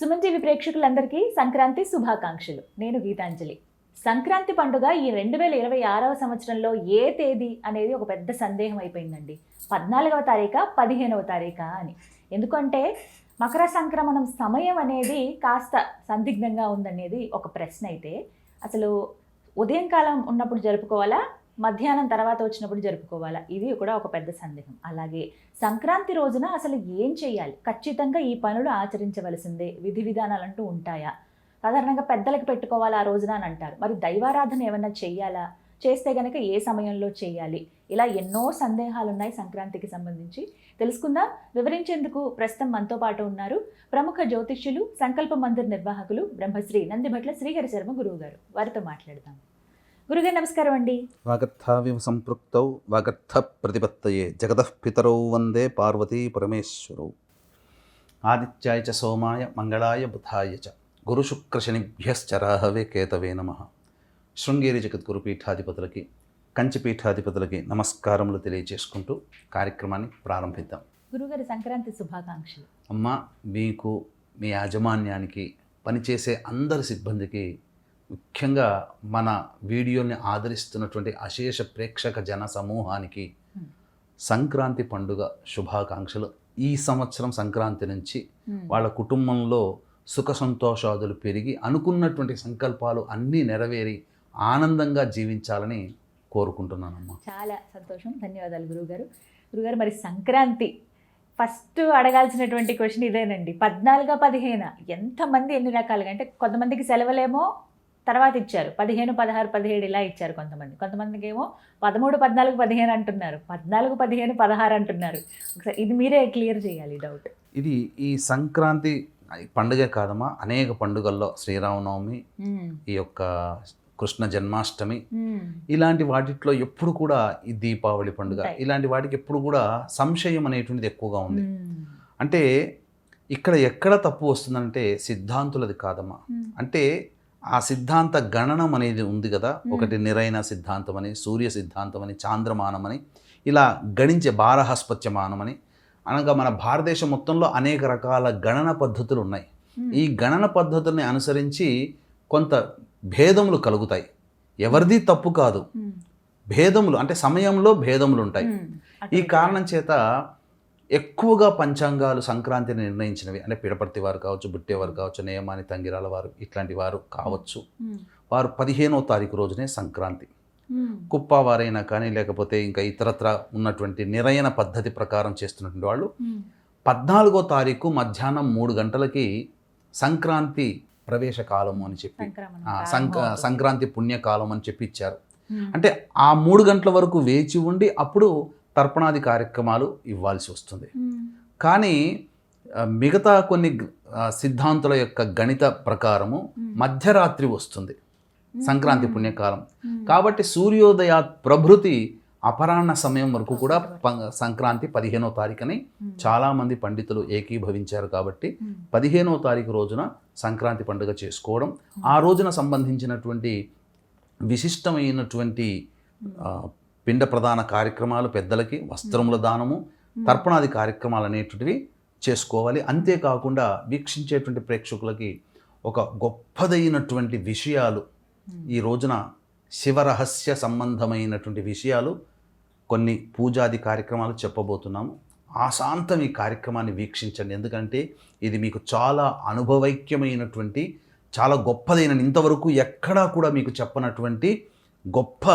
Suman TV ప్రేక్షకులందరికీ సంక్రాంతి శుభాకాంక్షలు. నేను గీతాంజలి. సంక్రాంతి పండుగ ఈ రెండు వేల ఇరవై ఆరవ సంవత్సరంలో ఏ తేదీ అనేది ఒక పెద్ద సందేహం అయిపోయిందండి. పద్నాలుగవ తారీఖా పదిహేనవ తారీఖా అని. ఎందుకంటే మకర సంక్రమణం సమయం అనేది కాస్త సందిగ్ధంగా ఉందనేది ఒక ప్రశ్న అయితే. అసలు ఉదయం కాలం ఉన్నప్పుడు జరుపుకోవాలా మధ్యాహ్నం తర్వాత వచ్చినప్పుడు జరుపుకోవాలా? ఇది కూడా ఒక పెద్ద సందేహం. అలాగే సంక్రాంతి రోజున అసలు ఏం చేయాలి? ఖచ్చితంగా ఈ పనులు ఆచరించవలసిందే. విధి విధానాలు అంటూ ఉంటాయా? సాధారణంగా పెద్దలకు పెట్టుకోవాలి ఆ రోజున అని అంటారు. మరి దైవారాధన ఏమన్నా చేయాలా? చేస్తే గనక ఏ సమయంలో చేయాలి? ఇలా ఎన్నో సందేహాలు ఉన్నాయి సంక్రాంతికి సంబంధించి. తెలుసుకుందాం. వివరించేందుకు ప్రస్తుతం మనతో పాటు ఉన్నారు ప్రముఖ జ్యోతిష్యులు సంకల్ప మందిర్ నిర్వాహకులు బ్రహ్మశ్రీ నందిభట్ల శ్రీహరి శర్మ గురువు గారు వారితో మాట్లాడదాం. గురుగారు నమస్కారం అండి. వాగర్థావివ సంపృక్తౌ వాగర్థ ప్రతిపత్తయే జగతః పితరౌ వందే పార్వతీ పరమేశ్వరౌ. ఆదిత్యాయ చ సోమాయ మంగళాయ బుధాయ చ. గురుశుక్రశనిభ్యశ్చరాహవే కేతవే నమ. శృంగేరి జగద్గురు పీఠాధిపతులకి కంచి పీఠాధిపతులకి నమస్కారములు తెలియజేసుకుంటూ కార్యక్రమాన్ని ప్రారంభిద్దాం. గురుగారు సంక్రాంతి శుభాకాంక్షలు. అమ్మ మీకు మీ యాజమాన్యానికి పనిచేసే అందరి సిబ్బందికి ముఖ్యంగా మన వీడియోని ఆదరిస్తున్నటువంటి అశేష ప్రేక్షక జన సమూహానికి సంక్రాంతి పండుగ శుభాకాంక్షలు. ఈ సంవత్సరం సంక్రాంతి నుంచి వాళ్ళ కుటుంబంలో సుఖ సంతోషాదులు పెరిగి అనుకున్నటువంటి సంకల్పాలు అన్నీ నెరవేరి ఆనందంగా జీవించాలని కోరుకుంటున్నానమ్మా. చాలా సంతోషం. ధన్యవాదాలు గురువుగారు. గురుగారు మరి సంక్రాంతి ఫస్ట్ అడగాల్సినటువంటి క్వశ్చన్ ఇదేనండి. పద్నాలుగు పదిహేను? ఎంతమంది ఎన్ని రకాలుగా? అంటే కొంతమందికి సెలవులేమో తర్వాత ఇచ్చారు. పదిహేను పదహారు పదిహేడు ఇలా ఇచ్చారు కొంతమంది. కొంతమందికి ఏమో పదమూడు పద్నాలుగు పదిహేను అంటున్నారు. పద్నాలుగు పదిహేను పదహారు అంటున్నారు. ఒకసారి ఇది మీరే క్లియర్ చేయాలి డౌట్. ఇది ఈ సంక్రాంతి పండుగే కాదమ్మా. అనేక పండుగల్లో శ్రీరామనవమి ఈ యొక్క కృష్ణ జన్మాష్టమి ఇలాంటి వాటిట్లో ఎప్పుడు కూడా ఈ దీపావళి పండుగ. ఇలాంటి వాటికి ఎప్పుడు కూడా సంశయం అనేటువంటిది ఎక్కువగా ఉంది. అంటే ఇక్కడ ఎక్కడ తప్పు వస్తుందంటే సిద్ధాంతులది కాదమ్మా. అంటే ఆ సిద్ధాంత గణనం అనేది ఉంది కదా. ఒకటి నిరైన సిద్ధాంతం అని సూర్య సిద్ధాంతం అని చాంద్రమానం అని ఇలా గణించే బారహస్పత్యమానం అని అనగా మన భారతదేశం మొత్తంలో అనేక రకాల గణన పద్ధతులు ఉన్నాయి. ఈ గణన పద్ధతుల్ని అనుసరించి కొంత భేదములు కలుగుతాయి. ఎవరిది తప్పు కాదు. భేదములు అంటే సమయంలో భేదములు ఉంటాయి. ఈ కారణం చేత ఎక్కువగా పంచాంగాలు సంక్రాంతిని నిర్ణయించినవి. అంటే పిడపర్తి వారు కావచ్చు బుట్టేవారు కావచ్చు నేయమాని తంగిరాల వారు ఇట్లాంటి వారు కావచ్చు. వారు పదిహేనో తారీఖు రోజునే సంక్రాంతి. కుప్ప వారైనా కానీ లేకపోతే ఇంకా ఇతరత్ర ఉన్నటువంటి నిరయన పద్ధతి ప్రకారం చేస్తున్నటువంటి వాళ్ళు పద్నాలుగో తారీఖు మధ్యాహ్నం మూడు గంటలకి సంక్రాంతి ప్రవేశ కాలము అని చెప్పి సంక్రాంతి పుణ్యకాలం అని చెప్పి ఇచ్చారు. అంటే ఆ మూడు గంటల వరకు వేచి ఉండి అప్పుడు తర్పణాది కార్యక్రమాలు ఇవ్వాల్సి వస్తుంది. కానీ మిగతా కొన్ని సిద్ధాంతుల యొక్క గణిత ప్రకారము మధ్యరాత్రి వస్తుంది. సంక్రాంతి పుణ్యకాలం. కాబట్టి సూర్యోదయ ప్రభృతి అపరాహ్న సమయం వరకు కూడా ప- సంక్రాంతి పదిహేనో తారీఖుని చాలామంది పండితులు ఏకీభవించారు కాబట్టి పదిహేనో తారీఖు రోజున సంక్రాంతి పండుగ చేసుకోవడం ఆ రోజున సంబంధించినటువంటి విశిష్టమైనటువంటి పిండ ప్రధాన కార్యక్రమాలు పెద్దలకి వస్త్రముల దానము తర్పణాది కార్యక్రమాలు అనేటువంటివి చేసుకోవాలి. అంతేకాకుండా వీక్షించేటువంటి ప్రేక్షకులకి ఒక గొప్పదైనటువంటి విషయాలు ఈ రోజున శివరహస్య సంబంధమైనటువంటి విషయాలు కొన్ని పూజాది కార్యక్రమాలు చెప్పబోతున్నాము. ఆశాంతం ఈ కార్యక్రమాన్ని వీక్షించండి. ఎందుకంటే ఇది మీకు చాలా అనుభవైక్యమైనటువంటి చాలా గొప్పదైన ఇంతవరకు ఎక్కడా కూడా మీకు చెప్పనటువంటి గొప్ప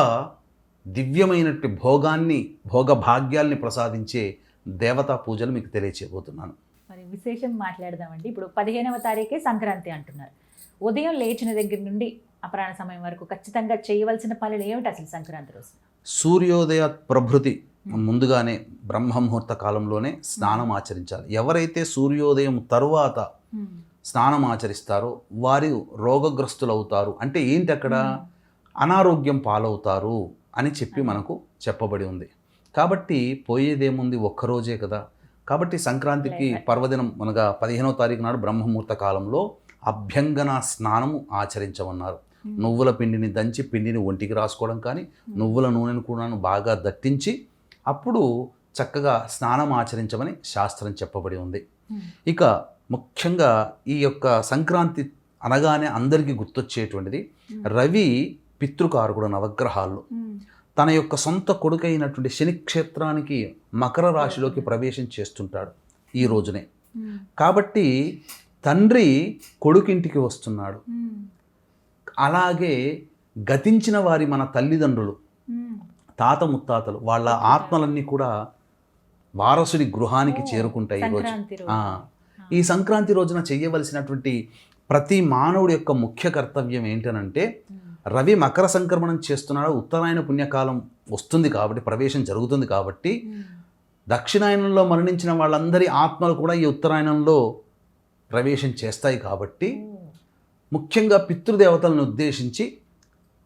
దివ్యమైనటువంటి భోగాన్ని భోగ భాగ్యాల్ని ప్రసాదించే దేవతా పూజలు మీకు తెలియచేయబోతున్నాను. మరి విశేషం మాట్లాడదామండి. ఇప్పుడు పదిహేనవ తారీఖే సంక్రాంతి అంటున్నారు. ఉదయం లేచిన దగ్గర నుండి అపరాహ్న సమయం వరకు ఖచ్చితంగా చేయవలసిన పనులు ఏమిటి అసలు సంక్రాంతి రోజు? సూర్యోదయ ప్రభృతి ముందుగానే బ్రహ్మముహూర్త కాలంలోనే స్నానం ఆచరించాలి. ఎవరైతే సూర్యోదయం తరువాత స్నానం ఆచరిస్తారో వారు రోగగ్రస్తులు అవుతారు అంటే ఏంటి అక్కడ? అనారోగ్యం పాలవుతారు. అని చెప్పి మనకు చెప్పబడి ఉంది. కాబట్టి పోయేదేముంది ఒక్కరోజే కదా. కాబట్టి సంక్రాంతికి. పర్వదినం మనగా పదిహేనో తారీఖు నాడు బ్రహ్మముహూర్త కాలంలో అభ్యంగన స్నానము ఆచరించమన్నారు. నువ్వుల పిండిని దంచి పిండిని ఒంటికి రాసుకోవడం కానీ నువ్వుల నూనెను కూడా బాగా దట్టించి అప్పుడు చక్కగా స్నానం ఆచరించమని శాస్త్రం చెప్పబడి ఉంది. ఇక ముఖ్యంగా ఈ యొక్క సంక్రాంతి అనగానే అందరికీ గుర్తొచ్చేటువంటిది. రవి పితృకారకుడు నవగ్రహాల్లో. తన యొక్క సొంత కొడుకైనటువంటి శని క్షేత్రానికి మకర రాశిలోకి ప్రవేశం చేస్తుంటాడు ఈ రోజునే. కాబట్టి తండ్రి కొడుకింటికి వస్తున్నాడు. అలాగే గతించిన వారి మన తల్లిదండ్రులు తాత ముత్తాతలు వాళ్ళ ఆత్మలన్నీ కూడా వారసుడి గృహానికి చేరుకుంటాయి ఈ రోజు. సంక్రాంతి రోజు. ఆ, ఈ సంక్రాంతి రోజున చేయవలసినటువంటి ప్రతి మానవుడి యొక్క ముఖ్య కర్తవ్యం ఏంటనంటే రవి మకర సంక్రమణం చేస్తున్నాడు ఉత్తరాయణ పుణ్యకాలం వస్తుంది కాబట్టి ప్రవేశం జరుగుతుంది కాబట్టి దక్షిణాయనంలో మరణించిన వాళ్ళందరి ఆత్మలు కూడా ఈ ఉత్తరాయణంలో ప్రవేశం చేస్తాయి కాబట్టి ముఖ్యంగా పితృదేవతలను ఉద్దేశించి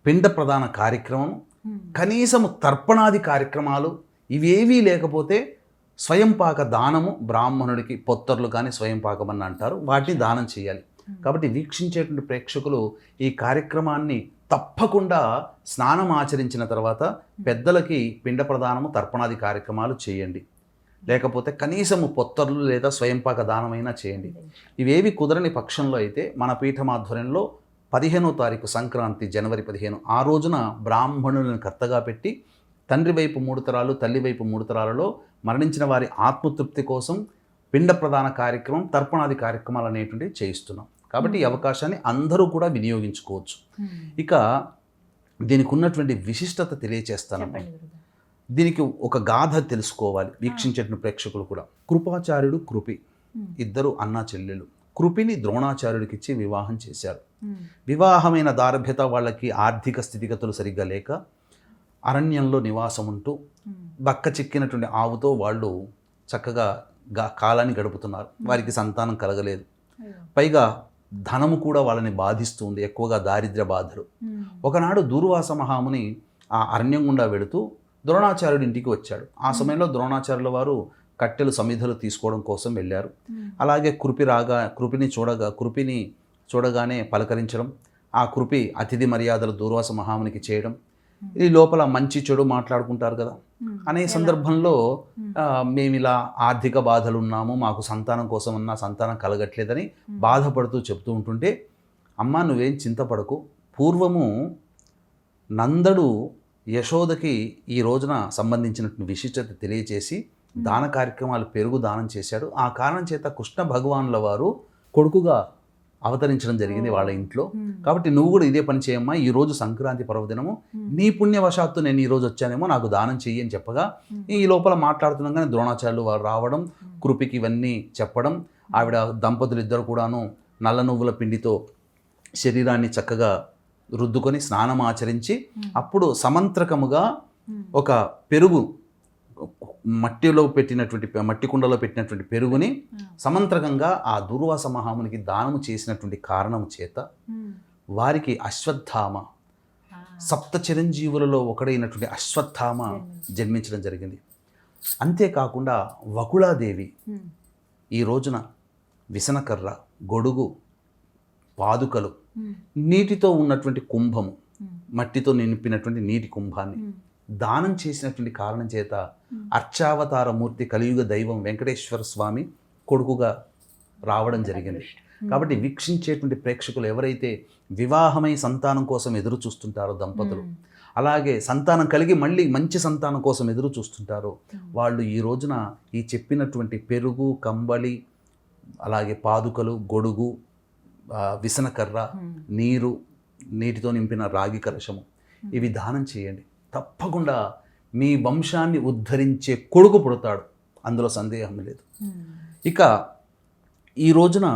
పిండ ప్రధాన కార్యక్రమం కనీసము తర్పణాది కార్యక్రమాలు ఇవేవీ లేకపోతే స్వయంపాక దానము బ్రాహ్మణుడికి పొత్తర్లు కానీ స్వయంపాకం అని అంటారు వాటిని దానం చేయాలి. కాబట్టి వీక్షించేటువంటి ప్రేక్షకులు ఈ కార్యక్రమాన్ని తప్పకుండా స్నానం ఆచరించిన తర్వాత పెద్దలకి పిండ ప్రదానము తర్పణాది కార్యక్రమాలు చేయండి. లేకపోతే కనీసము పొత్తర్లు లేదా స్వయంపాక దానమైనా చేయండి. ఇవేవి కుదరని పక్షంలో అయితే మన పీఠం ఆధ్వర్యంలో పదిహేనో తారీఖు సంక్రాంతి జనవరి పదిహేను ఆ రోజున బ్రాహ్మణులను కర్తగా పెట్టి తండ్రి వైపు మూడు తరాలు తల్లి వైపు మూడు తరాలలో మరణించిన వారి ఆత్మతృప్తి కోసం పిండ ప్రధాన కార్యక్రమం తర్పణాది కార్యక్రమాలు అనేటువంటివి చేయిస్తున్నాం. కాబట్టి ఈ అవకాశాన్ని అందరూ కూడా వినియోగించుకోవచ్చు. ఇక దీనికి ఉన్నటువంటి విశిష్టత గురుగారు. దీనికి ఒక గాథ తెలుసుకోవాలి వీక్షించేటువంటి ప్రేక్షకులు కూడా. కృపాచార్యుడు కృపి. ఇద్దరు అన్నా చెల్లెలు. కృపిని ద్రోణాచార్యుడికి ఇచ్చి వివాహం చేశారు. వివాహమైన దార్భ్యత వాళ్ళకి ఆర్థిక స్థితిగతులు సరిగ్గా లేక అరణ్యంలో నివాసం ఉంటూ. బక్క చిక్కినటువంటి ఆవుతో వాళ్ళు చక్కగా గా- కాలాన్ని గడుపుతున్నారు. వారికి సంతానం కలగలేదు. పైగా ధనము కూడా వాళ్ళని బాధిస్తుంది ఎక్కువగా దారిద్ర్య బాధలు. ఒకనాడు దూర్వాస మహాముని ఆ అరణ్యం గుండా వెళుతూ ద్రోణాచార్యుడి ఇంటికి వచ్చాడు ఆ సమయంలో ద్రోణాచార్యుల వారు కట్టెలు సమిధలు తీసుకోవడం కోసం వెళ్ళారు. అలాగే కృపి రాగా కృపిని చూడగా కృపిని చూడగానే పలకరించడం ఆ కృపి అతిథి మర్యాదలు దూర్వాస మహామునికి చేయడం ఈ లోపల మంచి చెడు మాట్లాడుకుంటారు కదా. అనే? సందర్భంలో మేము ఇలా ఆర్థిక బాధలు ఉన్నాము మాకు సంతానం కోసం ఉన్న సంతానం కలగట్లేదని. బాధపడుతూ చెప్తూ ఉంటుంటే అమ్మా నువ్వేం చింతపడకు పూర్వము నందడు యశోదకి ఈ రోజున సంబంధించినటువంటి విశిష్టత తెలియచేసి దాన కార్యక్రమాలు పెరుగు దానం చేశాడు ఆ కారణం చేత కృష్ణ భగవానుల వారు కొడుకుగా అవతరించడం జరిగింది వాళ్ళ ఇంట్లో. కాబట్టి నువ్వు కూడా ఇదే పని చేయమ్మా ఈ రోజు సంక్రాంతి పర్వదినము. నీ పుణ్యవశాత్తు నేను ఈ రోజు వచ్చానేమో నాకు దానం చెయ్యి అని చెప్పగా. ఈ లోపల మాట్లాడుతుండగానే ద్రోణాచార్యులు రావడం కృపికి ఇవన్నీ చెప్పడం ఆవిడ దంపతులు ఇద్దరు కూడాను నల్ల నువ్వుల పిండితో శరీరాన్ని చక్కగా రుద్దుకొని స్నానం ఆచరించి. అప్పుడు సమంత్రకముగా. ఒక పెరుగు మట్టిలో పెట్టినటువంటి మట్టి కుండలో పెట్టినటువంటి పెరుగుని. సమంత్రకంగా ఆ దుర్వాస మహామునికి దానము చేసినటువంటి కారణం చేత. వారికి అశ్వత్థామ. సప్త చిరంజీవులలో ఒకడైనటువంటి అశ్వత్థామ జన్మించడం జరిగింది అంతేకాకుండా వకుళాదేవి. ఈ రోజున విసనకర్ర గొడుగు పాదుకలు. నీటితో ఉన్నటువంటి కుంభము. మట్టితో నింపినటువంటి నీటి కుంభాన్ని. దానం చేసినటువంటి కారణం చేత. అర్చావతార మూర్తి కలియుగ దైవం వెంకటేశ్వర స్వామి కొడుకుగా రావడం జరిగింది కాబట్టి వీక్షించేటువంటి ప్రేక్షకులు ఎవరైతే వివాహమై సంతానం కోసం ఎదురు చూస్తుంటారో దంపతులు. అలాగే సంతానం కలిగి మళ్ళీ మంచి సంతానం కోసం ఎదురు చూస్తుంటారో. వాళ్ళు ఈ రోజున ఈ చెప్పినటువంటి పెరుగు కంబళి అలాగే పాదుకలు గొడుగు విసనకర్ర. నీరు నీటితో నింపిన రాగి కలశము ఇవి దానం చేయండి తప్పకుండా మీ వంశాన్ని ఉద్ధరించే కొడుకు పుడతాడు అందులో సందేహం లేదు ఉమ్. ఇక ఈ రోజున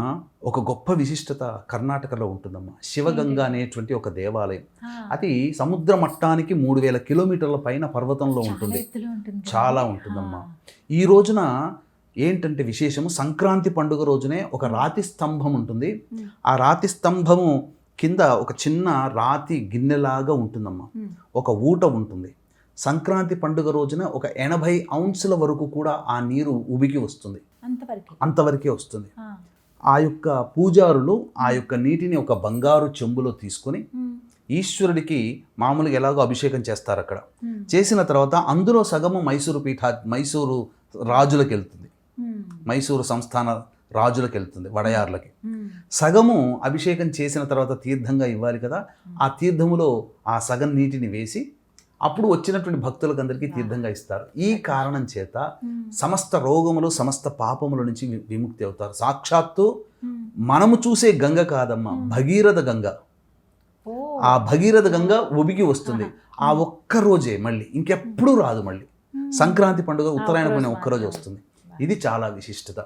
ఒక గొప్ప విశిష్టత కర్ణాటకలో ఉంటుందమ్మా శివగంగ అనేటువంటి ఒక దేవాలయం. అది సముద్ర మట్టానికి మూడు వేల కిలోమీటర్ల పైన పర్వతంలో ఉంటుంది. చాలా ఉంటుందమ్మా. ఈ రోజున ఏంటంటే విశేషము సంక్రాంతి పండుగ రోజునే ఒక రాతి స్తంభం ఉంటుంది ఉమ్. ఆ రాతి స్తంభము కింద ఒక చిన్న రాతి గిన్నెలాగా ఉంటుందమ్మా. ఒక ఊట ఉంటుంది సంక్రాంతి పండుగ రోజున ఒక ఎనభై ఔన్సుల వరకు కూడా ఆ నీరు ఉబికి వస్తుంది అంతవరకు వస్తుంది ఆ. యొక్క పూజారులు ఆ యొక్క నీటిని ఒక బంగారు చెంబులో తీసుకొని. ఈశ్వరుడికి మామూలుగా ఎలాగో అభిషేకం చేస్తారు అక్కడ. చేసిన తర్వాత అందులో సగము మైసూరు పీఠ మైసూరు రాజులకు వెళ్తుంది. మైసూరు సంస్థాన రాజులకు వెళ్తుంది వడయార్లకి సగము అభిషేకం చేసిన తర్వాత తీర్థంగా ఇవ్వాలి కదా ఆ తీర్థములో ఆ సగం నీటిని వేసి అప్పుడు వచ్చినటువంటి భక్తులకు అందరికీ తీర్థంగా ఇస్తారు. ఈ కారణం చేత సమస్త రోగములు సమస్త పాపముల నుంచి విముక్తి అవుతారు. సాక్షాత్తు మనము చూసే గంగ కాదమ్మా భగీరథ గంగ. ఆ భగీరథ గంగ ఒబికి వస్తుంది. ఆ ఒక్క రోజే మళ్ళీ ఇంకెప్పుడు రాదు మళ్ళీ. సంక్రాంతి పండుగ ఉత్తరాయణ రోజు ఒక్కరోజు. వస్తుంది. ఇది చాలా విశిష్టత.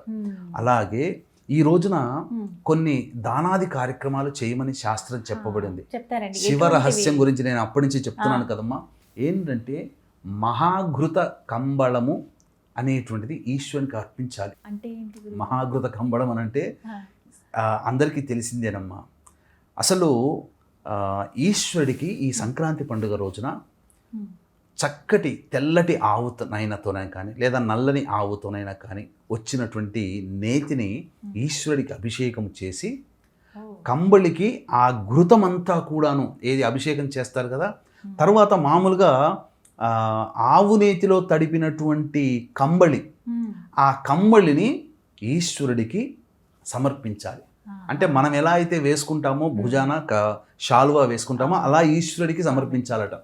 అలాగే ఈ రోజున కొన్ని దానాది కార్యక్రమాలు చేయమని శాస్త్రం చెప్పబడింది. శివ? రహస్యం గురించి నేను అప్పటి నుంచి చెప్తున్నాను. కదమ్మా. ఏంటంటే మహాఘృత కంబళము అనేటువంటిది ఈశ్వరునికి అర్పించాలి? మహాఘృత కంబళం అని అంటే అందరికీ తెలిసిందేనమ్మా. అసలు ఈశ్వరుడికి ఈ సంక్రాంతి పండుగ రోజున. చక్కటి తెల్లటి ఆవుతోనైనా కానీ లేదా నల్లని ఆవుతోనైనా కానీ వచ్చినటువంటి నేతిని ఈశ్వరుడికి అభిషేకం చేసి. కంబళికి ఆ ఘృతమంతా కూడాను ఏది అభిషేకం చేస్తారు కదా తర్వాత మామూలుగా ఆవు నేతిలో తడిపినటువంటి కంబళి. ఆ కంబళిని ఈశ్వరుడికి సమర్పించాలి. అంటే మనం ఎలా అయితే వేసుకుంటామో భుజాన క శాలువా వేసుకుంటామో అలా ఈశ్వరుడికి సమర్పించాలట.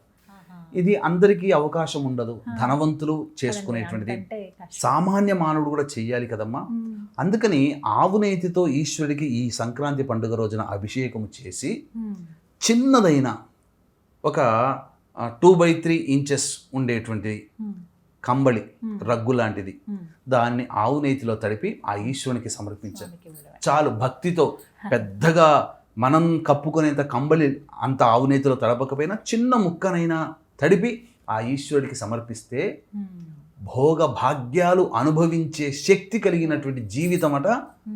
ఇది అందరికీ అవకాశం ఉండదు. ధనవంతులు చేసుకునేటువంటిది. సామాన్య మానవుడు కూడా చెయ్యాలి కదమ్మా. అందుకని ఆవు నేతితో ఈశ్వరుడికి ఈ సంక్రాంతి పండుగ రోజున అభిషేకం చేసి. చిన్నదైన ఒక టూ బై త్రీ ఇంచెస్ ఉండేటువంటి. కంబళి. రగ్గు లాంటిది. దాన్ని ఆవు నేతిలో తడిపి ఆ ఈశ్వరునికి సమర్పించాలి. చాలు భక్తితో పెద్దగా మనం కప్పుకునేంత కంబళి అంత ఆవు నేతిలో తడపకపోయినా చిన్న ముక్కనైనా తడిపి ఆ ఈశ్వరుడికి సమర్పిస్తే. భోగ భాగ్యాలు అనుభవించే శక్తి కలిగినటువంటి జీవితం అట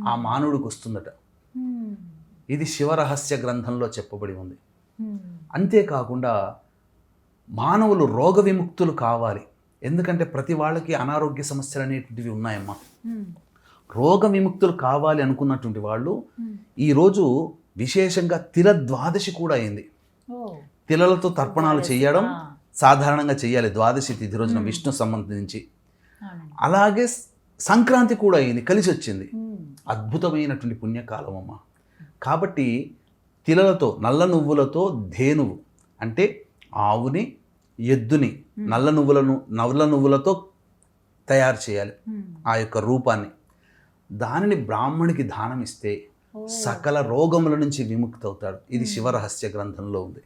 ఆ మానవుడికి వస్తుందట ఉమ్. ఇది శివరహస్య గ్రంథంలో చెప్పబడి ఉంది ఉమ్. అంతేకాకుండా మానవులు రోగ విముక్తులు కావాలి ఎందుకంటే ప్రతి వాళ్ళకి అనారోగ్య సమస్యలు అనేటువంటివి ఉన్నాయమ్మా. రోగ విముక్తులు కావాలి అనుకున్నటువంటి వాళ్ళు. ఈరోజు విశేషంగా తిల ద్వాదశి కూడా అయింది. తిలలతో తర్పణాలు చేయడం. సాధారణంగా చేయాలి ద్వాదశి తిథి రోజున. విష్ణు సంబంధించి. అలాగే సంక్రాంతి కూడా అయింది కలిసి వచ్చింది. అద్భుతమైనటువంటి పుణ్యకాలం అమ్మ కాబట్టి తిలలతో నల్ల నువ్వులతో ధేనువు అంటే ఆవుని ఎద్దుని. నల్ల నువ్వులను నల్ల నువ్వులతో తయారు చేయాలి. ఆ యొక్క రూపాన్ని దానిని బ్రాహ్మణికి దానం ఇస్తే. సకల రోగముల నుంచి విముక్తి అవుతాడు ఇది. శివరహస్య గ్రంథంలో ఉంది.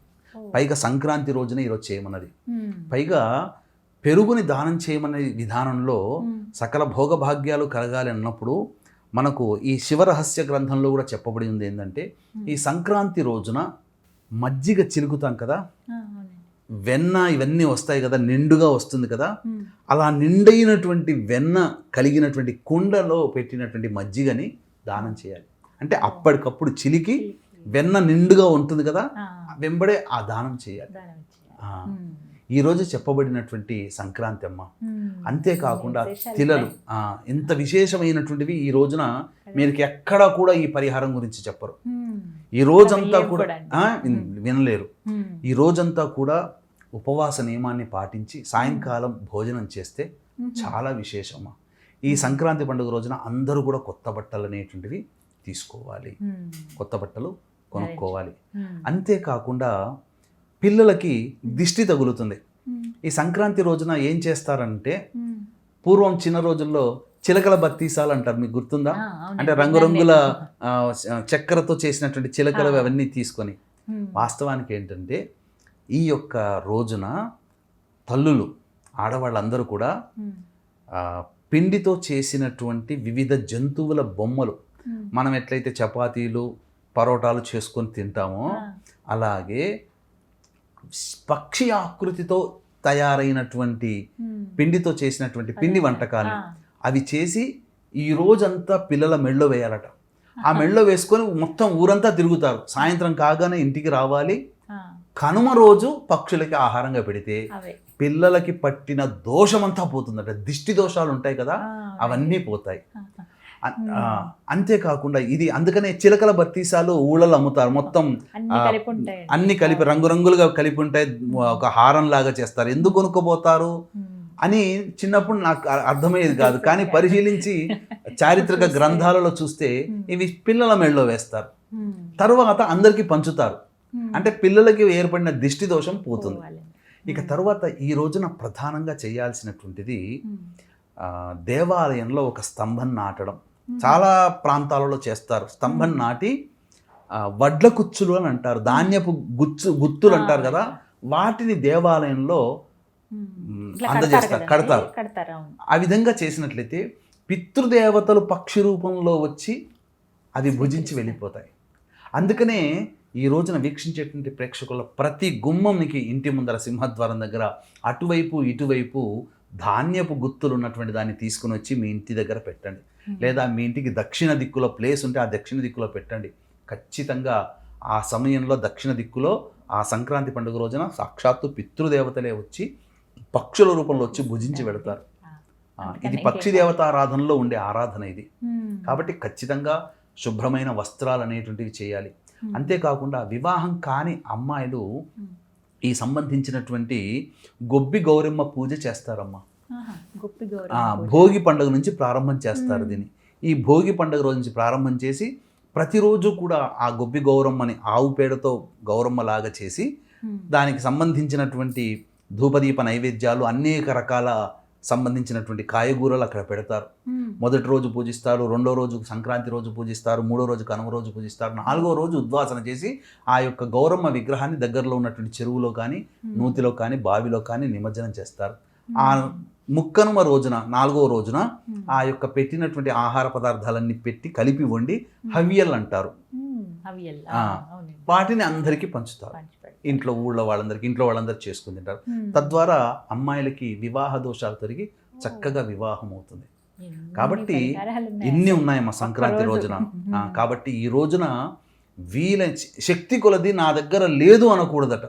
పైగా సంక్రాంతి రోజున ఈరోజు చేయమన్నది. పైగా పెరుగుని దానం చేయమనే విధానంలో. సకల భోగభాగ్యాలు కలగాలి అన్నప్పుడు మనకు ఈ శివరహస్య గ్రంథంలో కూడా చెప్పబడి ఉంది ఏంటంటే ఈ సంక్రాంతి రోజున మజ్జిగ చిలుకుతాం కదా. వెన్న ఇవన్నీ వస్తాయి కదా నిండుగా వస్తుంది కదా. అలా నిండైనటువంటి వెన్న కలిగినటువంటి కుండలో పెట్టినటువంటి మజ్జిగని దానం చేయాలి అంటే అప్పటికప్పుడు చిలికి వెన్న నిండుగా ఉంటుంది కదా వెంబడే ఆ దానం చేయాలి. ఈరోజు చెప్పబడినటువంటి సంక్రాంతి అమ్మ. అంతేకాకుండా తిలలు ఇంత విశేషమైనటువంటివి ఈ రోజున మీరు ఎక్కడా కూడా ఈ పరిహారం గురించి చెప్పరు. ఈ రోజంతా కూడా వినలేరు. ఈ రోజంతా కూడా ఉపవాస నియమాన్ని పాటించి సాయంకాలం భోజనం చేస్తే. చాలా విశేషమా ఈ సంక్రాంతి పండుగ రోజున అందరూ కూడా కొత్త బట్టలు అనేటువంటివి తీసుకోవాలి. కొత్త బట్టలు కొనుక్కోవాలి. అంతేకాకుండా పిల్లలకి దిష్టి తగులుతుంది. ఈ సంక్రాంతి రోజున ఏం చేస్తారంటే. పూర్వం చిన్న రోజుల్లో చిలకల బత్తీసాలు అంటారు మీకు గుర్తుందా. అంటే రంగురంగుల చక్కెరతో చేసినటువంటి చిలకలు. అవన్నీ తీసుకొని. వాస్తవానికి ఏంటంటే ఈ యొక్క రోజున తల్లులు ఆడవాళ్ళందరూ కూడా పిండితో చేసినటువంటి వివిధ జంతువుల బొమ్మలు. మనం ఎట్లయితే చపాతీలు పరోటాలు చేసుకొని తింటామో. అలాగే పక్షి ఆకృతితో తయారైనటువంటి. పిండితో చేసినటువంటి పిండి. వంటకాలు. అవి చేసి ఈ రోజంతా పిల్లల మెళ్ళో వేయాలట ఆ మెళ్ళో వేసుకొని మొత్తం ఊరంతా తిరుగుతారు సాయంత్రం కాగానే ఇంటికి రావాలి. కనుమ రోజు పక్షులకి ఆహారంగా పెడితే పిల్లలకి పట్టిన దోషమంతా పోతుందట దిష్టి దోషాలు ఉంటాయి కదా అవన్నీ పోతాయి అంతేకాకుండా ఇది అందుకనే చిలకల బత్తీసాలు ఊళ్ళలో అమ్ముతారు. మొత్తం అన్ని కలిపి రంగురంగులుగా కలిపి ఉంటాయి ఒక హారం లాగా చేస్తారు. ఎందుకు కొనుక్కోపోతారు ఉమ్. అని చిన్నప్పుడు నాకు అర్థమయ్యేది కాదు. కానీ పరిశీలించి చారిత్రక గ్రంథాలలో చూస్తే. ఇవి పిల్లల మెడలో వేస్తారు. తర్వాత అందరికీ పంచుతారు. అంటే పిల్లలకి ఏర్పడిన దిష్టి దోషం పోతుంది. ఇక తర్వాత ఈ రోజున ప్రధానంగా చేయాల్సినటువంటిది దేవాలయంలో ఒక స్తంభం నాటడం. చాలా ప్రాంతాలలో చేస్తారు. స్తంభం నాటి వడ్ల కుచ్చులు అని అంటారు. ధాన్యపు గుచ్చు గుత్తులు అంటారు కదా. వాటిని దేవాలయంలో అందజేస్తారు, కడతారు ఆ విధంగా చేసినట్లయితే పితృదేవతలు పక్షి రూపంలో వచ్చి అవి భుజించి వెళ్ళిపోతాయి. అందుకనే ఈ రోజున వీక్షించేటువంటి ప్రేక్షకుల ప్రతి గుమ్మంకి ఇంటి ముందర సింహద్వారం దగ్గర అటువైపు ఇటువైపు ధాన్యపు గుత్తులు ఉన్నటువంటి దాన్ని తీసుకుని వచ్చి మీ ఇంటి దగ్గర పెట్టండి. లేదా మీ ఇంటికి దక్షిణ దిక్కులో ప్లేస్ ఉంటే ఆ దక్షిణ దిక్కులో పెట్టండి. ఖచ్చితంగా ఆ సమయంలో దక్షిణ దిక్కులో ఆ సంక్రాంతి పండుగ రోజున సాక్షాత్తు పితృదేవతలే వచ్చి పక్షుల రూపంలో వచ్చి భుజించి వెళతారు ఇది పక్షి దేవత ఆరాధనలో ఉండే ఆరాధన ఇది. ఉమ్. కాబట్టి ఖచ్చితంగా శుభ్రమైన వస్త్రాలు అనేటువంటివి చేయాలి. ఉమ్. అంతేకాకుండా వివాహం కాని అమ్మాయిలు. ఈ సంబంధించినటువంటి గొబ్బి గౌరమ్మ పూజ చేస్తారమ్మా. గొప్పి. భోగి పండుగ నుంచి ప్రారంభం చేస్తారు. దీన్ని ఈ భోగి పండుగ రోజు నుంచి ప్రారంభం చేసి ప్రతిరోజు కూడా ఆ గొబ్బి గౌరమ్మని ఆవు పేడతో గౌరమ్మ లాగా చేసి. దానికి సంబంధించినటువంటి ధూపదీప నైవేద్యాలు అనేక రకాల సంబంధించినటువంటి కాయగూరలు అక్కడ పెడతారు. మొదటి రోజు పూజిస్తారు రెండో రోజు సంక్రాంతి రోజు పూజిస్తారు మూడో రోజు కనుమ రోజు పూజిస్తారు నాలుగో రోజు ఉద్వాసన చేసి ఆ యొక్క గౌరమ్మ విగ్రహాన్ని దగ్గరలో ఉన్నటువంటి చెరువులో కానీ. నూతిలో కానీ బావిలో కానీ నిమజ్జనం చేస్తారు. ఆ ముక్కనుమ రోజున నాలుగో రోజున. ఆ యొక్క పెట్టినటువంటి ఆహార పదార్థాలన్నీ పెట్టి కలిపి వండి. హవ్యల్ అంటారు వాటిని అందరికీ పంచుతారు. ఇంట్లో ఊళ్ళో వాళ్ళందరికీ ఇంట్లో వాళ్ళందరూ చేసుకుని తింటారు. తద్వారా అమ్మాయిలకి వివాహ దోషాలు తొలగి చక్కగా వివాహం అవుతుంది ఎన్ని కాబట్టి పరిహారాలు ఉన్నాయి ఇన్ని అసలు. ఉన్నాయి మా సంక్రాంతి. రోజున కాబట్టి ఈ రోజున వీల శక్తి కొలది నా దగ్గర లేదు అనకూడదట.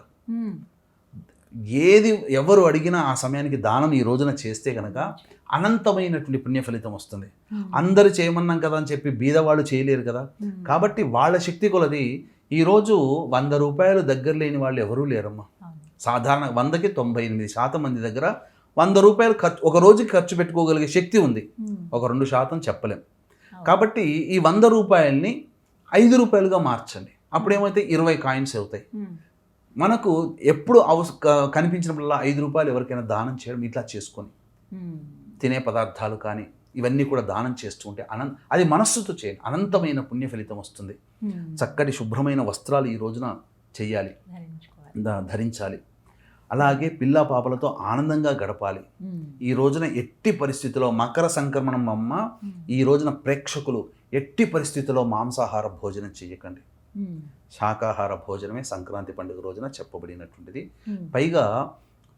ఏది ఎవరు అడిగినా ఆ సమయానికి దానం ఈ రోజున చేస్తే కనుక అనంతమైనటువంటి పుణ్య ఫలితం వస్తుంది. అందరూ చేయమన్నాం కదా అని చెప్పి బీదవాళ్ళు చేయలేరు కదా. కాబట్టి వాళ్ళ శక్తి కొలది ఈరోజు వంద రూపాయలు దగ్గర లేని వాళ్ళు ఎవరూ లేరమ్మా. సాధారణ వందకి తొంభై ఎనిమిది శాతం మంది దగ్గర వంద రూపాయలు ఖర్చు ఒక రోజుకి ఖర్చు పెట్టుకోగలిగే శక్తి ఉంది. ఒక రెండు శాతం చెప్పలేం. కాబట్టి ఈ వంద రూపాయల్ని ఐదు రూపాయలుగా మార్చండి అప్పుడేమైతే ఇరవై కాయిన్స్ అవుతాయి. మనకు ఎప్పుడు అవస కనిపించినప్పుడల్లా ఐదు రూపాయలు ఎవరికైనా దానం చేయడం ఇట్లా చేసుకొని. తినే పదార్థాలు కానీ ఇవన్నీ కూడా దానం చేస్తూ ఉంటే అనం అది మనస్సుతో చేయండి అనంతమైన పుణ్య ఫలితం వస్తుంది. చక్కటి శుభ్రమైన వస్త్రాలు ఈ రోజున ద- ధరించాలి అలాగే పిల్ల పాపలతో ఆనందంగా గడపాలి. ఈ రోజున ఎట్టి పరిస్థితిలో మకర సంక్రమణం అమ్మ. ఈ రోజున ప్రేక్షకులు ఎట్టి పరిస్థితిలో మాంసాహార భోజనం చేయకండి. శాకాహార భోజనమే సంక్రాంతి పండుగ రోజున చెప్పబడినటువంటిది. పైగా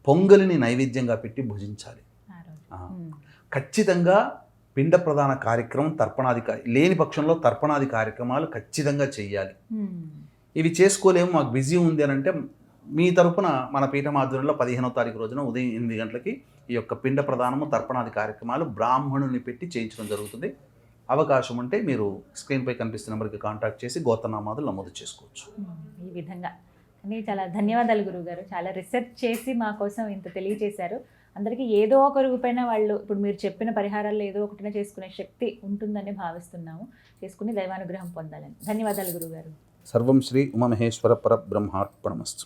పొంగలిని నైవేద్యంగా పెట్టి భుజించాలి. ఖచ్చితంగా పిండ ప్రధాన కార్యక్రమం తర్పణాది లేని పక్షంలో తర్పణాది కార్యక్రమాలు ఖచ్చితంగా చెయ్యాలి ఉమ్. ఇవి చేసుకోలేము మాకు బిజీ ఉంది అని అంటే మీ తరపున మన పీఠమాధ్వర్యంలో పదిహేనో తారీఖు రోజున ఉదయం ఎనిమిది గంటలకి ఈ యొక్క పిండ ప్రదానము తర్పణాది కార్యక్రమాలు బ్రాహ్మణుని పెట్టి చేయించడం జరుగుతుంది అవకాశం ఉంటే మీరు స్క్రీన్పై కనిపిస్తున్న నెంబర్కి కాంటాక్ట్ చేసి గోతనామాదులు నమోదు చేసుకోవచ్చు. ఈ విధంగా. కానీ చాలా ధన్యవాదాలు గురువుగారు. చాలా రీసెర్చ్ చేసి మా కోసం ఇంత తెలియజేశారు. అందరికీ ఏదో ఒక రూపైన వాళ్ళు ఇప్పుడు మీరు చెప్పిన పరిహారాల్లో ఏదో ఒకటిన చేసుకునే శక్తి ఉంటుందని భావిస్తున్నాము. చేసుకుని దైవానుగ్రహం పొందాలని. ధన్యవాదాలు గురువుగారు. సర్వం శ్రీ ఉమమహేశ్వర పరబ్రహ్మార్పణమస్తు.